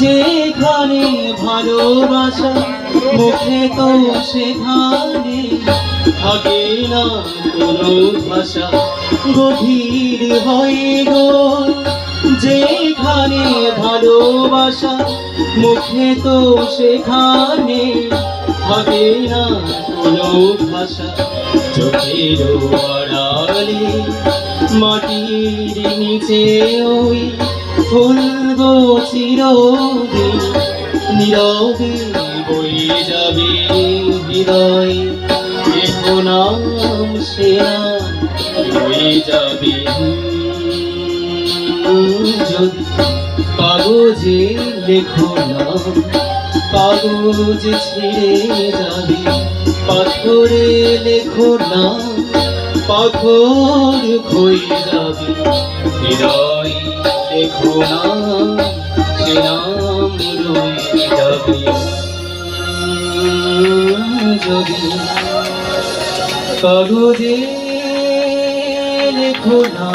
যেখানে ভালোবাসা মুখে তো সেখানে থাকে না কোনো ভাষা। গভীর হয়ে গো যেখানে ভালোবাসা, মুখে তো সেখানে থাকে না কোনো ভাষা। চোখের আড়ালে মাটির নিচে ওই ফুল গো চিরদিন, নীরবে বয়ে যাবে হৃদয়। সে নাম যাবে। যদি কাগজে লেখো নাম কাগজ ছিঁড়ে যাবে। পাথরে লেখো পাথর হৃদয় লেখো না, সে নাম রয়ে যাবে। যদি কাগজে লেখো না।